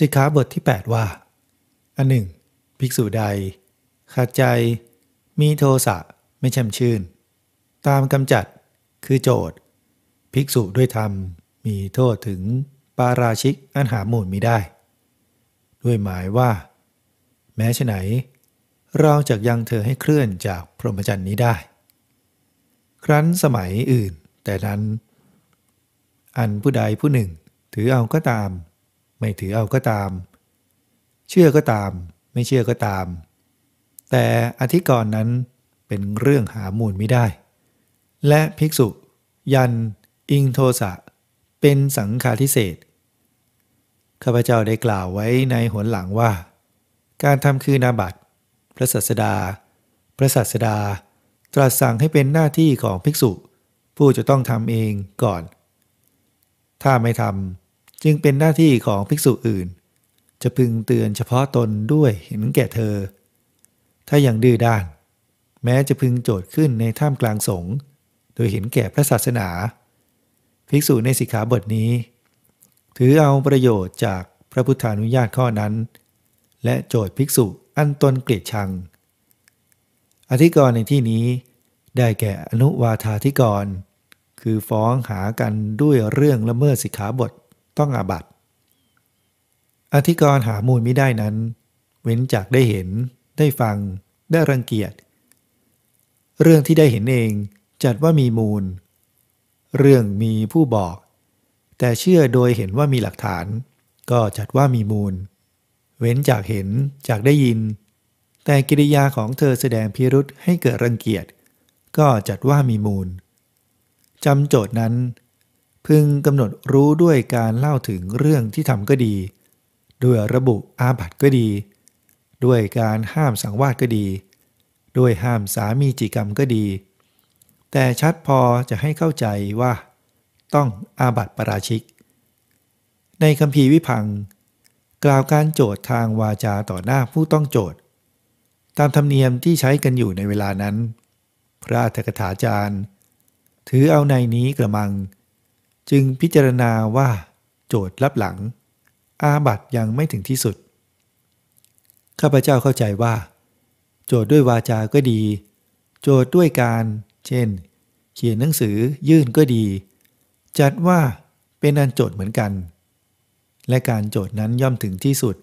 สิกขาบทที่ 8 ว่า อันหนึ่ง ภิกษุใดขัดใจ มีโทสะไม่แช่มชื่น ตามกำจัดคือโจทย์ ภิกษุด้วยธรรมมีโทษถึงปาราชิกอันหาหมูลมิได้ ด้วยหมายว่า แม้ฉไหน เราจะยังเธอให้เคลื่อนจากพรหมจรรย์นี้ได้ ครั้นสมัยอื่นแต่นั้น อันผู้ใดผู้หนึ่งถือเอาก็ตาม ไม่ถือเอาก็ตาม เชื่อก็ตาม ไม่เชื่อก็ตาม แต่อธิกรณ์นั้นเป็นเรื่องหามูลไม่ได้ และภิกษุ ยัน อิงโทสะ เป็นสังฆาทิเศษข้าพเจ้าได้กล่าวไว้ในหนหลังว่า การทำคือนาบัตพระสัสดา พระสัสดา ตรัสสั่งให้เป็นหน้าที่ของภิกษุ ผู้จะต้องทำเองก่อน ถ้าไม่ทำ จึงเป็นหน้าที่ของภิกษุอื่น จะพึงเตือนเฉพาะตนด้วยเห็นแก่เธอ ถ้าอยังดื้อด้าน แม้จะพึงโจทย์ขึ้นในท่ามกลางสงฆ์โดยเห็นแก่พระศาสนา ภิกษุในสิกขาบทนี้ ถือเอาประโยชน์จากพระพุทธานุญาตข้อนั้น และโจทย์ภิกษุอันตนเกลียดชัง อธิกรณ์ในที่นี้ได้แก่อนุวาธาธิกรณ์คือฟ้องหากันด้วยเรื่องละเมิดสิกขาบท ต้องอาบัตอธิกรหามูลไม่ได้นั้น เว้นจากได้เห็น ได้ฟัง ได้รังเกียจ เรื่องที่ได้เห็นเองจัดว่ามีมูล เรื่องมีผู้บอก แต่เชื่อโดยเห็นว่ามีหลักฐาน ก็จัดว่ามีมูล เว้นจากเห็นจากได้ยิน แต่กิริยาของเธอแสดงพิรุษให้เกิดรังเกียจ ก็จัดว่ามีมูลจำโจทย์นั้น พึงกำหนดรู้ด้วยการเล่าถึงเรื่องที่ทำก็ดี ด้วยระบุอาบัติก็ดี ด้วยการห้ามสังวาสก็ดี ด้วยห้ามสามีจิกรรมก็ดี แต่ชัดพอจะให้เข้าใจว่า ต้องอาบัติปราชิก ในคำพีวิพัง กล่าวการโจทย์ทางวาจาต่อหน้าผู้ต้องโจทย์ ตามธรรมเนียมที่ใช้กันอยู่ในเวลานั้น พระอัฏฐกถาจารย์ ถือเอาในนี้กระมัง จึงพิจารณาว่า โจทย์รับหลัง อาบัตยังไม่ถึงที่สุด ข้าพเจ้าเข้าใจว่า โจทย์ด้วยวาจาก็ดี โจทย์ด้วยการ เช่น เขียนหนังสือยื่นก็ดี จัดว่าเป็นอันโจทย์เหมือนกัน และการโจทย์นั้นย่อมถึงที่สุด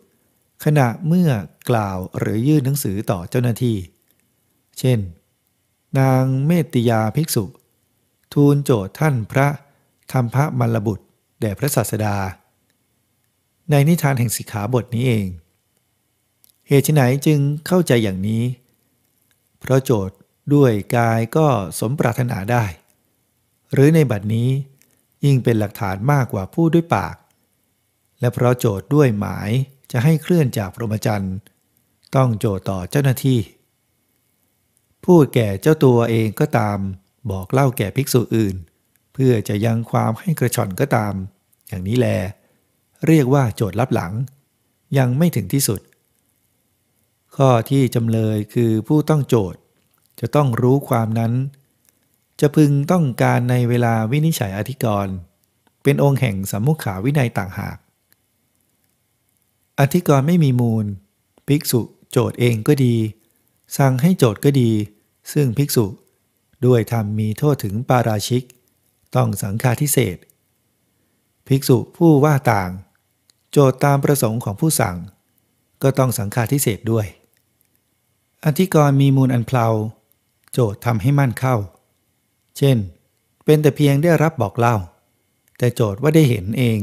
ขณะเมื่อกล่าวหรือยื่นหนังสือต่อเจ้าหน้าที่ เช่น นางเมตติยาภิกษุ ทูลโจทย์ท่านพระ ธรรมพระมลบุตรแด่พระศาสดา ในนิทานแห่งสิกขาบทนี้เอง เหตุไหนจึงเข้าใจอย่างนี้ เพราะโจทย์ด้วยกายก็สมปรารถนาได้ หรือในบัดนี้ยิ่งเป็นหลักฐานมากกว่าพูดด้วยปาก และเพราะโจทย์ด้วยหมายจะให้เคลื่อนจากพรหมจรรย์ต้องโจทย์ต่อเจ้าหน้าที่ พูดแก่เจ้าตัวเองก็ตามบอกเล่าแก่ภิกษุอื่น พื่อจะยังความให้กระชอนก็ตาม อย่างนี้แล เรียกว่าโจทย์รับหลัง ยังไม่ถึงที่สุด ข้อที่จำเลยคือผู้ต้องโจทย์ จะต้องรู้ความนั้น จะพึงต้องการในเวลาวินิจฉัยอธิกรณ์เป็นองค์แห่งสมมุขาวินัยต่างหาก อธิกรณ์ไม่มีมูล ภิกษุโจทย์เองก็ดี สั่งให้โจทย์ก็ดี ซึ่งภิกษุด้วยธรรมมีโทษถึงปาราชิก ต้องสังฆาทิเศษภิกษุผู้ว่าต่าง โจทย์ตามประสงค์ของผู้สั่ง ก็ต้องสังฆาทิเศษด้วย อธิกรณ์มีมูลอันเพลาโจทย์ทำให้มั่นเข้า เช่น เป็นแต่เพียงได้รับบอกเล่า แต่โจทย์ว่าได้เห็นเอง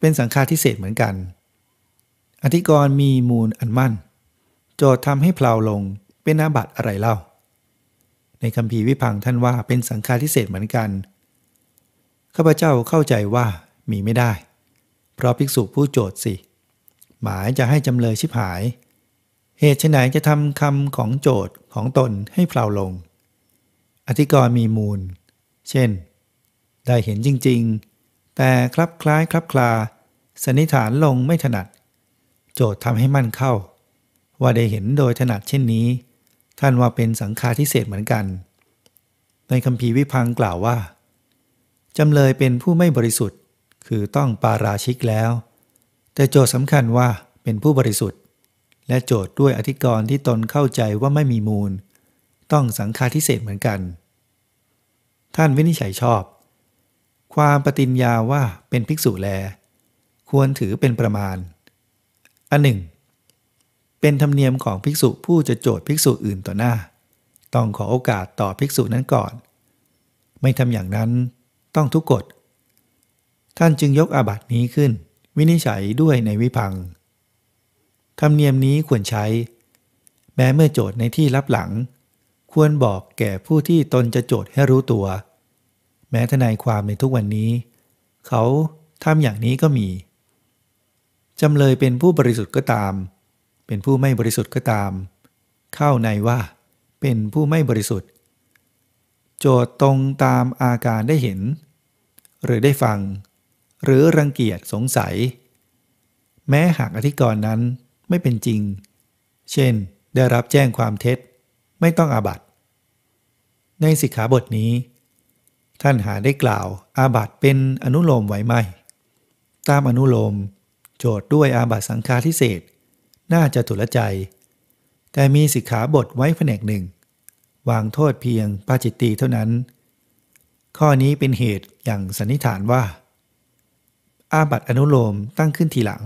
เป็นสังฆาทิเศษเหมือนกัน อธิกรณ์มีมูลอันมั่น โจทย์ทำให้เพลาลงเป็นอาบัติอะไรเล่า ในคำพีวิพังท่านว่าเป็นสังฆาทิเศษเหมือนกัน ข้าพเจ้าเข้าใจว่ามีไม่ได้ เพราะภิกษุผู้โจทย์สิ หมายจะให้จำเลยชิบหาย เหตุไหนจะทำคำของโจทย์ของตนให้เพลาลง อธิกรณ์มีมูล เช่น ได้เห็นจริง ๆ แต่คลับคล้ายคลับคลาสันนิษฐานลงไม่ถนัด โจทย์ทำให้มั่นเข้า ว่าได้เห็นโดยถนัดเช่นนี้ ท่านว่าเป็นสังฆาทิเศษเหมือนกัน ในคำพีวิพังกล่าวว่า จำเลยเป็นผู้ไม่บริสุทธิ์ คือต้องปาราชิกแล้ว แต่โจทย์สำคัญว่าเป็นผู้บริสุทธิ์ และโจทย์ด้วยอธิกรณ์ที่ตนเข้าใจว่าไม่มีมูล ต้องสังฆาทิเศษเหมือนกัน ท่านวินิจฉัยชอบ ความปฏิญญาว่าเป็นภิกษุแล ควรถือเป็นประมาณ อันหนึ่ง เป็นธรรมเนียมของภิกษุผู้จะโจทย์ภิกษุอื่นต่อหน้า ต้องขอโอกาสต่อภิกษุนั้นก่อน ไม่ทำอย่างนั้น ต้องทุกกฎ ท่านจึงยกอาบัตินี้ขึ้น วินิจฉัยด้วยในวิพังธรรมเนียมนี้ควรใช้ แม้เมื่อโจทย์ในที่รับหลัง ควรบอกแก่ผู้ที่ตนจะโจทย์ให้รู้ตัว แม้ทนายความในทุกวันนี้ เขาทำอย่างนี้ก็มีจำเลยเป็นผู้บริสุทธิ์ก็ตาม เป็นผู้ไม่บริสุทธิ์ก็ตาม เข้าในว่า เป็นผู้ไม่บริสุทธิ์ โจทย์ตรงตามอาการได้เห็น หรือได้ฟัง หรือรังเกียจสงสัย แม้หากอธิกรณ์นั้นไม่เป็นจริง เช่น ได้รับแจ้งความเท็จ ไม่ต้องอาบัตในสิกขาบทนี้ ท่านหาได้กล่าวอาบัตเป็นอนุโลมไว้ไหม ตามอนุโลม โจทย์ด้วยอาบัตสังฆาทิเศษน่าจะถุลใจ แต่มีสิกขาบทไว้แผนกหนึ่ง วางโทษเพียงปาจิตตีเท่านั้น ข้อนี้เป็นเหตุอย่างสันนิษฐานว่า อาบัติอนุโลมตั้งขึ้นทีหลัง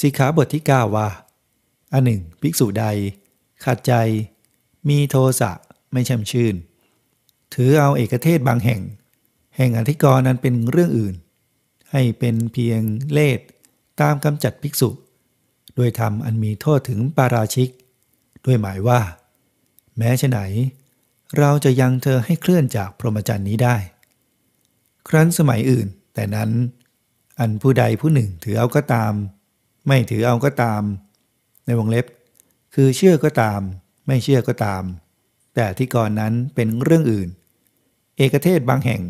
สิกขาบทที่ 9 ว่า อันหนึ่งภิกษุใด ขัดใจ มีโทสะไม่แช่มชื่น ถือเอาเอกเทศบางแห่ง แห่งอธิกรณ์นั้นเป็นเรื่องอื่น ให้เป็นเพียงเลสตามกำจัดภิกษุ โดยทำอันมีโทษถึงปาราชิก ด้วยหมายว่า แม้ชะไหน เราจะยังเธอให้เคลื่อนจากพรหมจรรย์นี้ได้ ครั้นสมัยอื่น แต่นั้น อันผู้ใดผู้หนึ่งถือเอาก็ตาม ไม่ถือเอาก็ตาม ในวงเล็บ คือเชื่อก็ตาม ไม่เชื่อก็ตาม แต่ที่ก่อนนั้นเป็นเรื่องอื่น เอกเทศบางแห่ง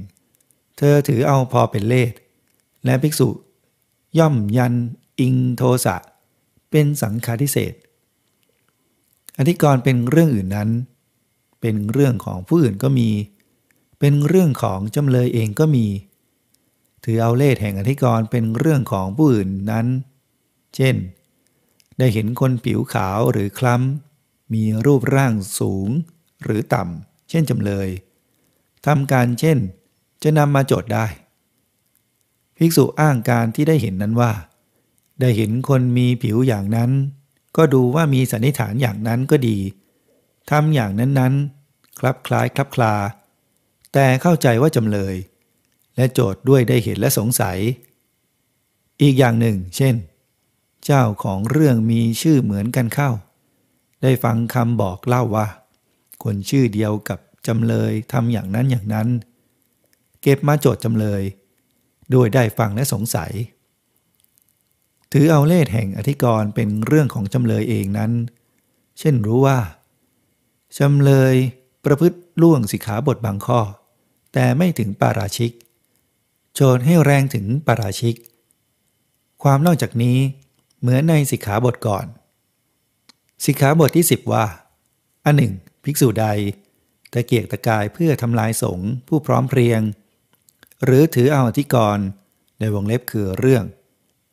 เธอถือเอาพอเป็นเลสและภิกษุ ย่อมยันอิงโทสะเป็นสังฆาทิเศษ อธิกรณ์เป็นเรื่องอื่นนั้น เป็นเรื่องของผู้อื่นก็มี เป็นเรื่องของจำเลยเองก็มี ถือเอาเลสแห่งอธิกรณ์เป็นเรื่องของผู้อื่นนั้น เช่น ได้เห็นคนผิวขาวหรือคล้ำ มีรูปร่างสูงหรือต่ำ เช่นจำเลยทำการเช่น จะนำมาโจทย์ได้ ภิกษุอ้างการที่ได้เห็นนั้นว่า ได้เห็นคนมีผิวอย่างนั้น ก็ดูว่ามีสันนิษฐานอย่างนั้นก็ดีทำอย่างนั้นๆ คลับคล้ายคลับคลา แต่เข้าใจว่าจำเลย และโจทย์ด้วยได้เห็นและสงสัย อีกอย่างหนึ่ง เช่น เจ้าของเรื่องมีชื่อเหมือนกันเข้า ได้ฟังคำบอกเล่าว่า คนชื่อเดียวกับจำเลยทำอย่างนั้นอย่างนั้น เก็บมาโจทย์จำเลยโดยได้ฟังและสงสัย ถือเอาเลสแห่งอธิกรณ์เป็นเรื่องของจำเลยเองนั้น เช่นรู้ว่าจำเลยประพฤติล่วงสิกขาบทบางข้อ แต่ไม่ถึงปาราชิก โจทให้แรงถึงปาราชิก ความนอกจากนี้เหมือนในสิกขาบทก่อน สิกขาบทที่ 10 ว่า อันหนึ่ง ภิกษุใดตะเกียกตะกายเพื่อทำลายสงฆ์ผู้พร้อมเพรียง หรือถือเอาอธิกรณ์ในวงเล็บคือเรื่อง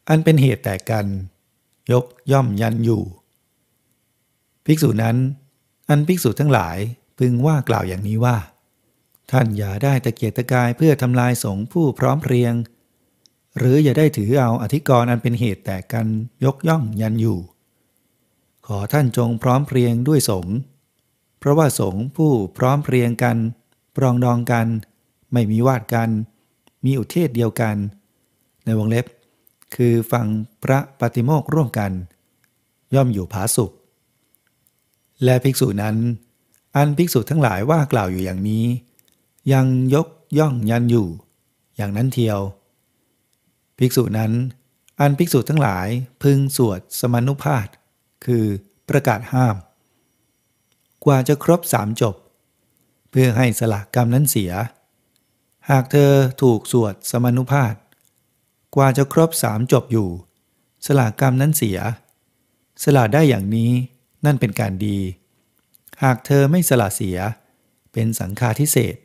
อันเป็นเหตุแตกกัน ยกย่อมยันอยู่ ภิกษุนั้น อันภิกษุทั้งหลายพึงว่ากล่าวอย่างนี้ว่า ท่านอย่าได้ตะเกียกตะกายเพื่อทำลายสงผู้พร้อมเพรียง หรืออย่าได้ถือเอาอธิกรณ์อันเป็นเหตุแตกกันยกย่องยันอยู่ ขอท่านจงพร้อมเพรียงด้วยสงเพราะว่าสงผู้พร้อมเพรียงกัน ปรองดองกัน ไม่มีวาดกัน มีอุเทศเดียวกัน ในวงเล็บ คือฟังพระปฏิโมกข์ร่วมกัน ย่อมอยู่ผาสุข และภิกษุนั้น อันภิกษุทั้งหลายว่ากล่าวอยู่อย่างนี้ ยังยกย่องยันอยู่ อย่างนั้นเทียว ภิกษุนั้น อันภิกษุทั้งหลายพึงสวดสมานุภาพคือประกาศห้าม กว่าจะครบสามจบ เพื่อให้สละกรรมนั้นเสีย หากเธอถูกสวดสมานุภาพ กว่าจะครบสามจบอยู่ สละกรรมนั้นเสีย สละได้อย่างนี้นั่นเป็นการดี หากเธอไม่สละเสีย เป็นสังฆาทิเศษ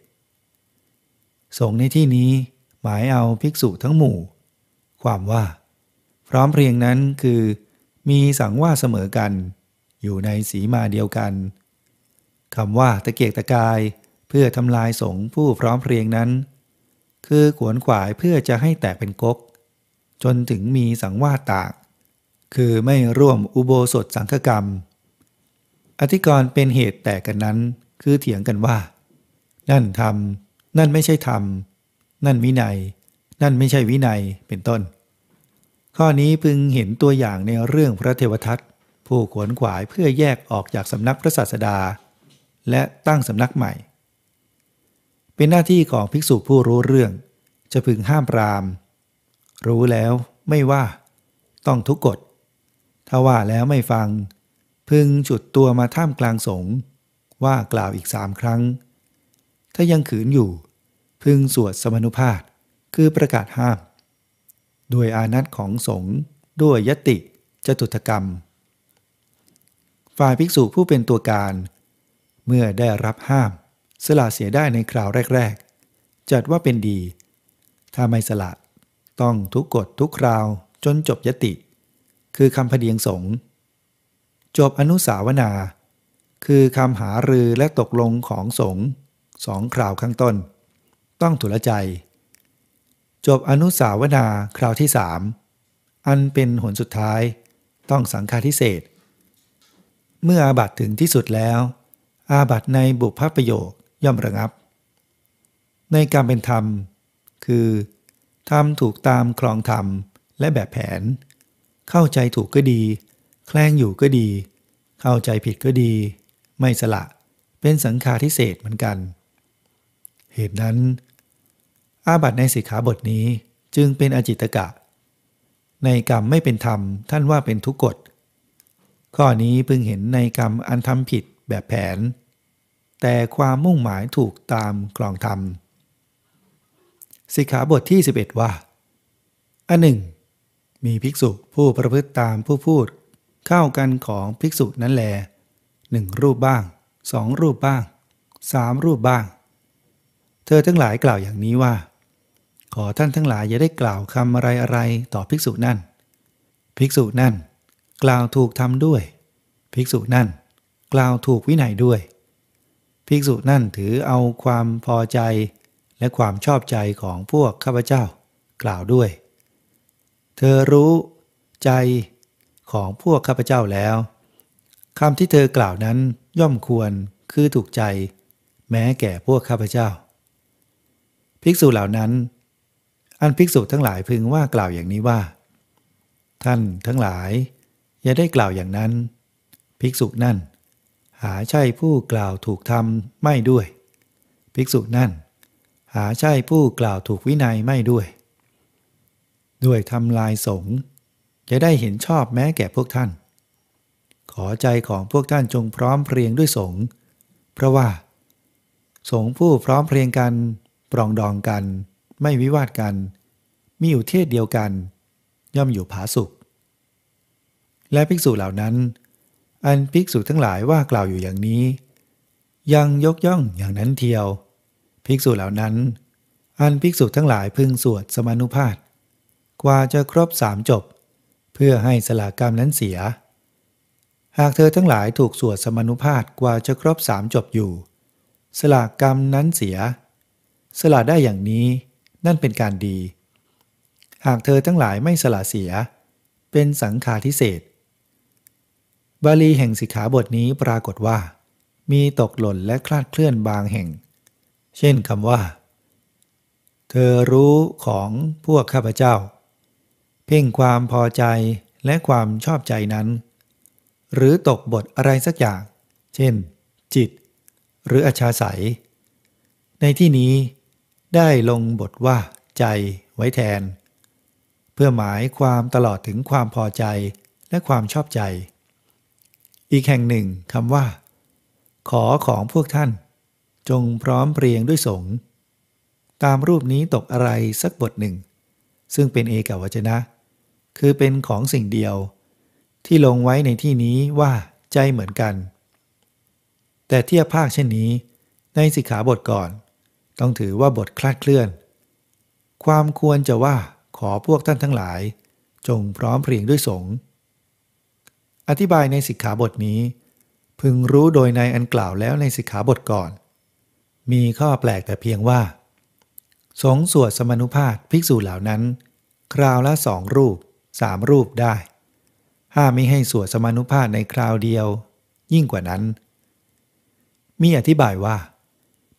สงในที่นี้หมายเอาภิกษุทั้งหมู่ ความว่า พร้อมเพรียงนั้นคือ มีสังว่าเสมอกัน อยู่ในสีมาเดียวกันคำว่าตะเกียกตะกายเพื่อทำลายสงผู้พร้อมเพรียงนั้น คือขวนขวายเพื่อจะให้แตกเป็นก๊ก จนถึงมีสังวาตางคือไม่ร่วมอุโบสถสังฆกรรม อธิกรณ์เป็นเหตุแตกกันนั้น คือเถียงกันว่า นั่นทำนั่นไม่ใช่ธรรม นั่นวินัย นั่นไม่ใช่วินัย เป็นต้น ข้อนี้พึงเห็นตัวอย่างในเรื่องพระเทวทัตผู้ขวนขวายเพื่อแยกออกจากสำนักพระศาสดา และตั้งสำนักใหม่ เป็นหน้าที่ของภิกษุผู้รู้เรื่อง จะพึงห้ามปราม รู้แล้วไม่ว่า ต้องทุกกฎถ้าว่าแล้วไม่ฟัง พึงจุดตัวมาท่ามกลางสงฆ์ว่ากล่าวอีกสามครั้ง ถ้ายังขืนอยู่ พึงสวดสมนุภาพคือประกาศห้าม ด้วยอานัตของสงฆ์ด้วยยติจตุถกรรม ฝ่ายภิกษุผู้เป็นตัวการ เมื่อได้รับห้าม สละเสียได้ในคราวแรก ๆ จัดว่าเป็นดี ถ้าไม่สละ ต้องทุกกฎทุกคราวจนจบยติ คือคำพเดียงสงจบอนุสาวนา คือคำหารือและตกลงของสงสองคราวข้างต้น ต้องถุลใจ จบอนุสาวนาคราวที่สามอันเป็นหนสุดท้าย ต้องสังฆาทิเศษ เมื่ออาบัตถึงที่สุดแล้ว อาบัตในบุพประโยคย่อมระงับ ในการเป็นธรรม คือ ทำถูกตามคลองธรรมและแบบแผน เข้าใจถูกก็ดี แคลงอยู่ก็ดี เข้าใจผิดก็ดี ไม่สละ เป็นสังฆาทิเศษเหมือนกัน เหตุนั้น อาบัตในสิกขาบทนี้จึงเป็นอจิตกะ ในกรรมไม่เป็นธรรมท่านว่าเป็นทุกกฎ ข้อนี้พึงเห็นในกรรมอันทำผิดแบบแผน แต่ความมุ่งหมายถูกตามกลองธรรม สิกขาบทที่ 11 ว่า อันหนึ่ง มีภิกษุผู้ประพฤติตามผู้พูด เข้ากันของภิกษุนั้นแลหนึ่งรูปบ้างสองรูปบ้างสามรูปบ้าง เธอทั้งหลายกล่าวอย่างนี้ว่า ขอท่านทั้งหลายอย่าได้กล่าวคำอะไรอะไรต่อภิกษุนั่น ภิกษุนั่น กล่าวถูกทำด้วย ภิกษุนั่น กล่าวถูกวินัยด้วย ภิกษุนั่นถือเอาความพอใจ และความชอบใจของพวกข้าพเจ้า กล่าวด้วย เธอรู้ใจของพวกข้าพเจ้าแล้วคำที่เธอกล่าวนั้นย่อมควรคือถูกใจ แม้แก่พวกข้าพเจ้า ภิกษุเหล่านั้น อันภิกษุทั้งหลายพึงว่ากล่าวอย่างนี้ว่า ท่านทั้งหลาย อย่าได้กล่าวอย่างนั้น ภิกษุนั่น หาใช่ผู้กล่าวถูกทำไม่ด้วย ภิกษุนั่น หาใช่ผู้กล่าวถูกวินัยไม่ด้วย ด้วยทำลายสงฆ์จะได้เห็นชอบแม้แก่พวกท่าน ขอใจของพวกท่านจงพร้อมเพรียงด้วยสงฆ์เพราะว่า สงฆ์ผู้พร้อมเพรียงกัน ปรองดองกัน ไม่วิวาทกัน มีอยู่เทศเดียวกัน ย่อมอยู่ผาสุข และภิกษุเหล่านั้น อันภิกษุทั้งหลายว่ากล่าวอยู่อย่างนี้ ยังยกย่องอย่างนั้นเทียว ภิกษุเหล่านั้น อันภิกษุทั้งหลายพึงสวดสมานุภาพกว่าจะครบสามจบ เพื่อให้สละกรรมนั้นเสีย หากเธอทั้งหลายถูกสวดสมานุภาพกว่าจะครบสามจบอยู่ สละกรรมนั้นเสีย สละได้อย่างนี้นั่นเป็นการดี หากเธอทั้งหลายไม่สละเสีย เป็นสังฆาทิเศษบาลีแห่งสิกขาบทนี้ปรากฏว่า มีตกหล่นและคลาดเคลื่อนบางแห่ง เช่นคำว่า เธอรู้ของพวกข้าพเจ้า เพ่งความพอใจและความชอบใจนั้น หรือตกบทอะไรสักอย่าง เช่น จิต หรืออชาศัย ในที่นี้ได้ลงบทว่าใจไว้แทน เพื่อหมายความตลอดถึงความพอใจและความชอบใจ อีกแห่งหนึ่งคำว่า ขอของพวกท่าน จงพร้อมเพรียงด้วยสงตามรูปนี้ตกอะไรสักบทหนึ่ง ซึ่งเป็นเอกวจนะ คือเป็นของสิ่งเดียว ที่ลงไว้ในที่นี้ว่าใจเหมือนกัน แต่เทียบภาคเช่นนี้ ในสิกขาบทก่อน ต้องถือว่าบทคลาดเคลื่อน ความควรจะว่าขอพวกท่านทั้งหลายจจงพร้อมเพรียงด้วยสงฆ์อธิบายในสิกขาบทนี้ พึงรู้โดยในอันกล่าวแล้วในสิกขาบทก่อน มีข้อแปลกแต่เพียงว่า สงสวดสมนุภาพภิกษุเหล่านั้น คราวละสองรูปสามรูปได้ ห้ามไม่ให้สวดสมนุภาพในคราวเดียว ยิ่งกว่านั้น มีอธิบายว่า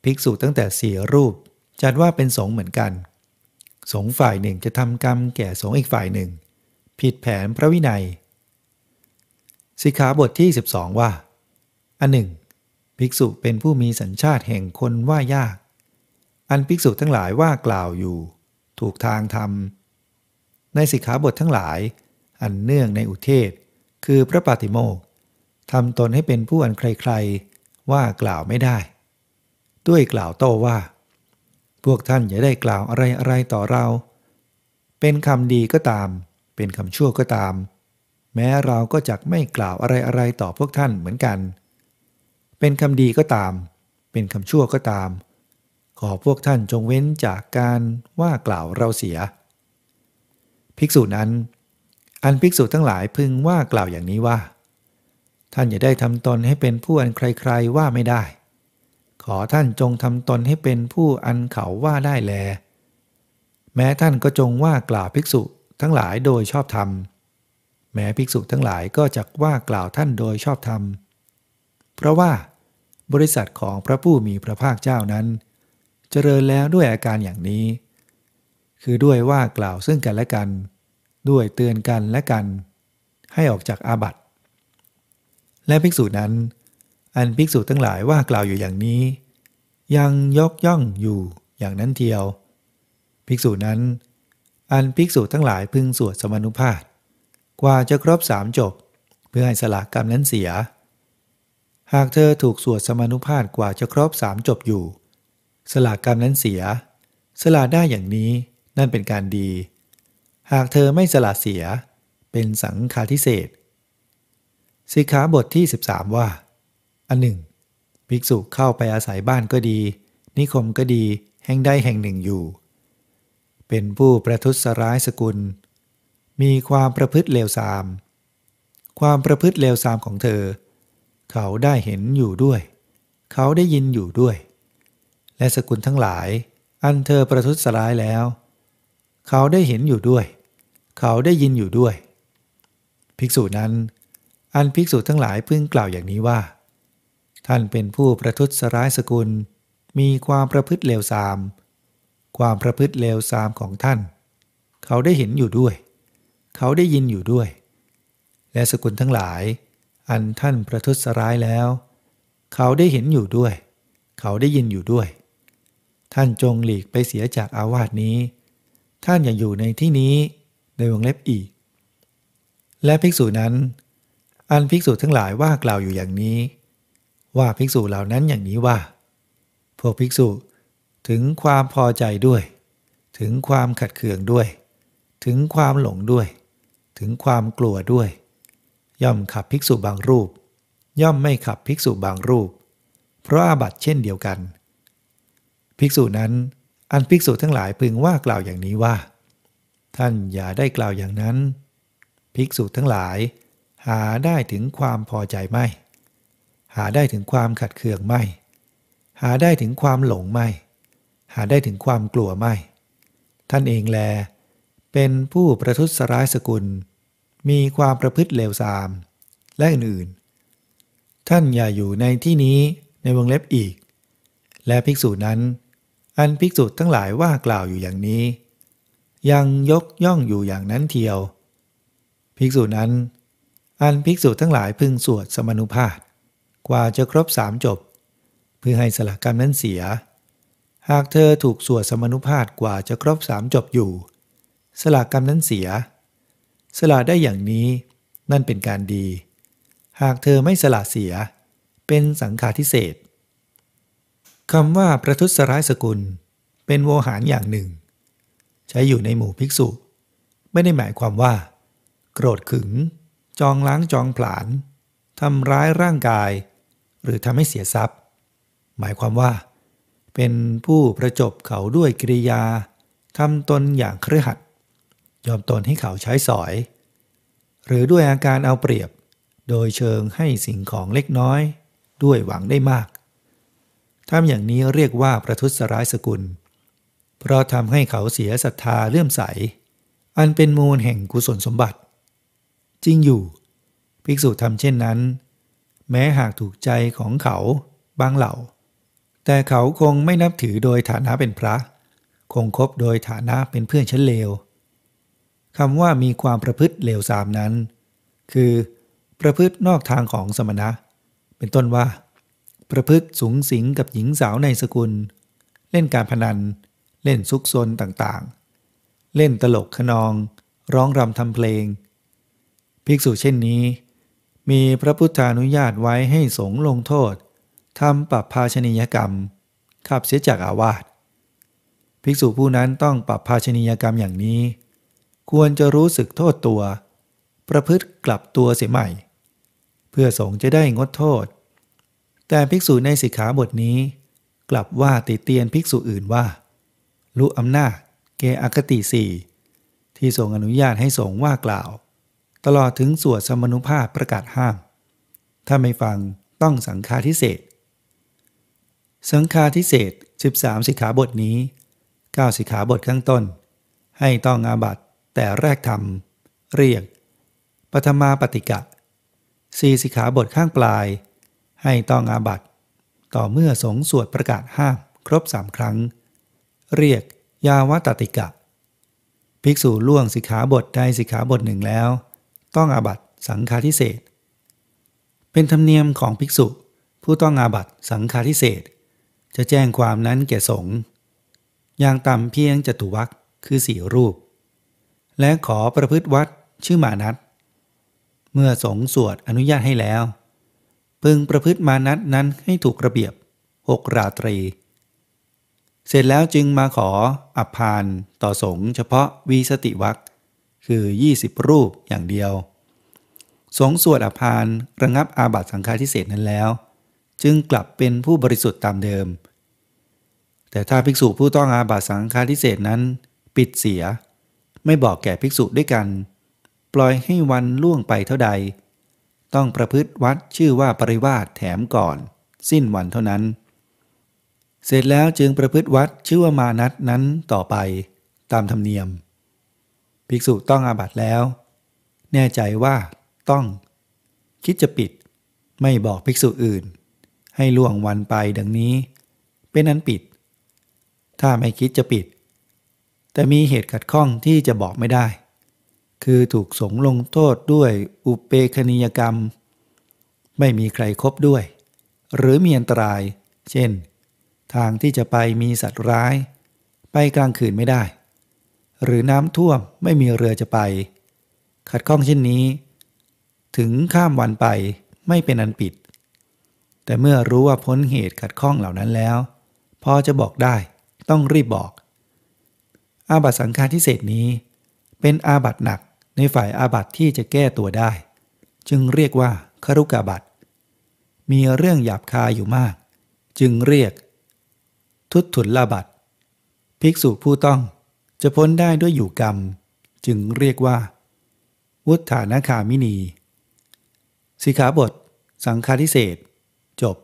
ภิกษุตั้งแต่สี่รูปจัดว่าเป็นสงเหมือนกัน สงฝ่ายหนึ่งจะทำกรรมแก่สงอีกฝ่ายหนึ่ง ผิดแผนพระวินัย สิกขาบทที่ 12 ว่า อันหนึ่ง ภิกษุเป็นผู้มีสัญชาติแห่งคนว่ายาก อันภิกษุทั้งหลายว่ากล่าวอยู่ ถูกทางทำในสิกขาบททั้งหลาย อันเนื่องในอุเทศ คือพระปาติโมกทำตนให้เป็นผู้อันใครๆ ว่ากล่าวไม่ได้ ด้วยกล่าวโต้ว่า พวกท่านอย่าได้กล่าวอะไรอะไรต่อเรา เป็นคำดีก็ตาม เป็นคำชั่วก็ตาม แม้เราก็จักไม่กล่าวอะไรอะไรต่อพวกท่านเหมือนกัน เป็นคำดีก็ตาม เป็นคำชั่วก็ตาม ขอพวกท่านจงเว้นจากการว่ากล่าวเราเสีย ภิกษุนั้น อันภิกษุทั้งหลายพึงว่ากล่าวอย่างนี้ว่า ท่านอย่าได้ทำตนให้เป็นผู้อันใครๆว่าไม่ได้ ขอท่านจงทำตนให้เป็นผู้อันเขาว่าได้แล แม้ท่านก็จงว่ากล่าวภิกษุทั้งหลายโดยชอบธรรม แม้ภิกษุทั้งหลายก็จักว่ากล่าวท่านโดยชอบธรรม เพราะว่าบริษัทของพระผู้มีพระภาคเจ้านั้น เจริญแล้วด้วยอาการอย่างนี้ คือด้วยว่ากล่าวซึ่งกันและกัน ด้วยเตือนกันและกัน ให้ออกจากอาบัติ และภิกษุนั้น อันภิกษุทั้งหลายว่ากล่าวอยู่อย่างนี้ ยังยกย่องอยู่อย่างนั้นเทียว ภิกษุนั้น อันภิกษุทั้งหลายพึงสวดสมนุภาพกว่าจะครบสามจบ เพื่อให้สละกรรมนั้นเสีย หากเธอถูกสวดสมนุภาพกว่าจะครบสามจบอยู่ สละกรรมนั้นเสีย สละได้อย่างนี้นั่นเป็นการดี หากเธอไม่สละเสีย เป็นสังฆาทิเศษสิกขาบทที่ 13 ว่า อันหนึ่ง ภิกษุเข้าไปอาศัยบ้านก็ดี นิคมก็ดีแห่งใดแห่งหนึ่งอยู่ เป็นผู้ประทุษร้ายสกุล มีความประพฤติเลวทราม ความประพฤติเลวทรามของเธอ เขาได้เห็นอยู่ด้วย เขาได้ยินอยู่ด้วย และสกุลทั้งหลาย อันเธอประทุษร้ายแล้ว เขาได้เห็นอยู่ด้วย เขาได้ยินอยู่ด้วย ภิกษุนั้น อันภิกษุทั้งหลายพึงกล่าวอย่างนี้ว่า ท่านเป็นผู้ประทุษร้ายสกุล มีความประพฤติเลวทราม ความประพฤติเลวทรามของท่าน เขาได้เห็นอยู่ด้วย เขาได้ยินอยู่ด้วย และสกุลทั้งหลาย อันท่านประทุษร้ายแล้ว เขาได้เห็นอยู่ด้วย เขาได้ยินอยู่ด้วย ท่านจงหลีกไปเสียจากอาวาสนี้ ท่านอย่าอยู่ในที่นี้ในวงเล็บอีก และภิกษุนั้น อันภิกษุทั้งหลายว่ากล่าวอยู่อย่างนี้ ว่าภิกษุเหล่านั้นอย่างนี้ว่า พวกภิกษุถึงความพอใจด้วย ถึงความขัดเคืองด้วย ถึงความหลงด้วย ถึงความกลัวด้วย ย่อมขับภิกษุบางรูป ย่อมไม่ขับภิกษุบางรูป เพราะอาบัติเช่นเดียวกัน ภิกษุนั้น อันภิกษุทั้งหลายพึงว่ากล่าวอย่างนี้ว่า ท่านอย่าได้กล่าวอย่างนั้น ภิกษุทั้งหลาย หาได้ถึงความพอใจไม่ หาได้ถึงความขัดเคืองไม่ หาได้ถึงความหลงไม่ หาได้ถึงความกลัวไม่ ท่านเองแล เป็นผู้ประทุษร้ายสกุล มีความประพฤติเลวทราม และอื่นๆ ท่านอย่าอยู่ในที่นี้ในวงเล็บอีก และภิกษุนั้น อันภิกษุทั้งหลายว่ากล่าวอยู่อย่างนี้ ยังยกย่องอยู่อย่างนั้นเทียว ภิกษุนั้น อันภิกษุทั้งหลายพึงสวดสมนุภาพกว่าจะครบสามจบ เพื่อให้สละกรรมนั้นเสีย หากเธอถูกสวดสมนุภาพกว่าจะครบสามจบอยู่ สละกรรมนั้นเสีย สละได้อย่างนี้นั่นเป็นการดี หากเธอไม่สละเสีย เป็นสังฆาทิเศษคำว่าประทุษร้ายสกุล เป็นโวหารอย่างหนึ่ง ใช้อยู่ในหมู่ภิกษุ ไม่ได้หมายความว่า โกรธขึง จองล้างจองผลาญทำร้ายร่างกาย หรือทำให้เสียทรัพย์ หมายความว่า เป็นผู้ประจบเขาด้วยกิริยาทำตนอย่างเครือขัด ยอมตนให้เขาใช้สอย หรือด้วยอาการเอาเปรียบ โดยเชิงให้สิ่งของเล็กน้อย ด้วยหวังได้มากทำอย่างนี้เรียกว่าประทุษร้ายสกุล เพราะทำให้เขาเสียศรัทธาเลื่อมใส อันเป็นมูลแห่งกุศลสมบัติ จริงอยู่ ภิกษุทำเช่นนั้น แม้หากถูกใจของเขาบางเหล่า แต่เขาคงไม่นับถือโดยฐานะเป็นพระ คงคบโดยฐานะเป็นเพื่อนชั้นเลว คำว่ามีความประพฤติเลวทรามนั้น คือ ประพฤตินอกทางของสมณะ เป็นต้นว่า ประพฤติสูงสิงกับหญิงสาวในสกุล เล่นการพนัน เล่นซุกซนต่างๆ เล่นตลกขนอง ร้องรำทำเพลง ภิกษุเช่นนี้ มีพระพุทธานุญาตไว้ให้สงลงโทษทำปรับภาชนียกรรมขับเสียจากอาวาสภิกษุผู้นั้นต้องปรับภาชนียกรรมอย่างนี้ ควรจะรู้สึกโทษตัว ประพฤติกลับตัวเสียใหม่ เพื่อสงฆ์จะได้งดโทษ แต่ภิกษุในสิกขาบทนี้ กลับว่าติเตียนภิกษุอื่นว่ารู้อำนาจเกอคติสี่ที่ทรงอนุญาตให้สงฆ์ว่ากล่าว ตลอดถึงสวดสมนุภาพประกาศห้าม ถ้าไม่ฟังต้องสังฆาทิเศษ สังฆาทิเศษ 13 สิกขาบทนี้ 9 สิกขาบทข้างต้น ให้ต้องอาบัต แต่แรกทำเรียกปฐมาปฏิกะ4สิกขาบทข้างปลาย ให้ต้องอาบัตต่อเมื่อสงสวดประกาศห้ามครบสามครั้ง เรียกยาวตติกะ ภิกษุล่วงสิกขาบทใดสิกขาบทหนึ่งแล้ว ต้องอาบัตสังฆาทิเศษเป็นธรรมเนียมของภิกษุ ผู้ต้องอาบัตสังฆาทิเศษจะแจ้งความนั้นแก่สงฆ์อย่างต่ำเพียงจตุวัคคือสี่รูป และขอประพฤติวัดชื่อมานัตเมื่อสงสวดอนุญาตให้แล้ว พึงประพฤติมานัตนั้นให้ถูกระเบียบหกราตรี เสร็จแล้วจึงมาขออัพานต่อสงเฉพาะวีสติวัคคือ 20 รูปอย่างเดียว สงสวดอภานระงับอาบัตสังฆาทิเศษนั้นแล้ว จึงกลับเป็นผู้บริสุทธิ์ตามเดิม แต่ถ้าภิกษุผู้ต้องอาบัตสังฆาทิเศษนั้น ปิดเสีย ไม่บอกแก่ภิกษุด้วยกัน ปล่อยให้วันล่วงไปเท่าใด ต้องประพฤติวัดชื่อว่าปริวาสแถมก่อน สิ้นวันเท่านั้น เสร็จแล้วจึงประพฤติวัดชื่อว่ามานัตนั้นต่อไปตามธรรมเนียม ภิกษุต้องอาบัตแล้ว แน่ใจว่าต้อง คิดจะปิด ไม่บอกภิกษุอื่น ให้ล่วงวันไปดังนี้ เป็นนั้นปิด ถ้าไม่คิดจะปิด แต่มีเหตุขัดข้องที่จะบอกไม่ได้ คือถูกสงลงโทษด้วยอุเปคณียกรรม ไม่มีใครครบด้วย หรือมีอันตราย เช่น ทางที่จะไปมีสัตว์ร้าย ไปกลางคืนไม่ได้ หรือน้ำท่วมไม่มีเรือจะไป ขัดข้องเช่นนี้ ถึงข้ามวันไปไม่เป็นอันปิด แต่เมื่อรู้ว่าพ้นเหตุขัดข้องเหล่านั้นแล้ว พอจะบอกได้ต้องรีบบอก อาบัตสังฆาทิเศษนี้ เป็นอาบัตหนักในฝ่ายอาบัตที่จะแก้ตัวได้ จึงเรียกว่าครุกาบัตมีเรื่องหยาบคายอยู่มาก จึงเรียก ทุตถุลลาบัตภิกษุผู้ต้องจะพ้นได้ด้วยอยู่กรรม จึงเรียกว่า วุฒานาคามินี สิกขาบท สังฆาทิเศษจบ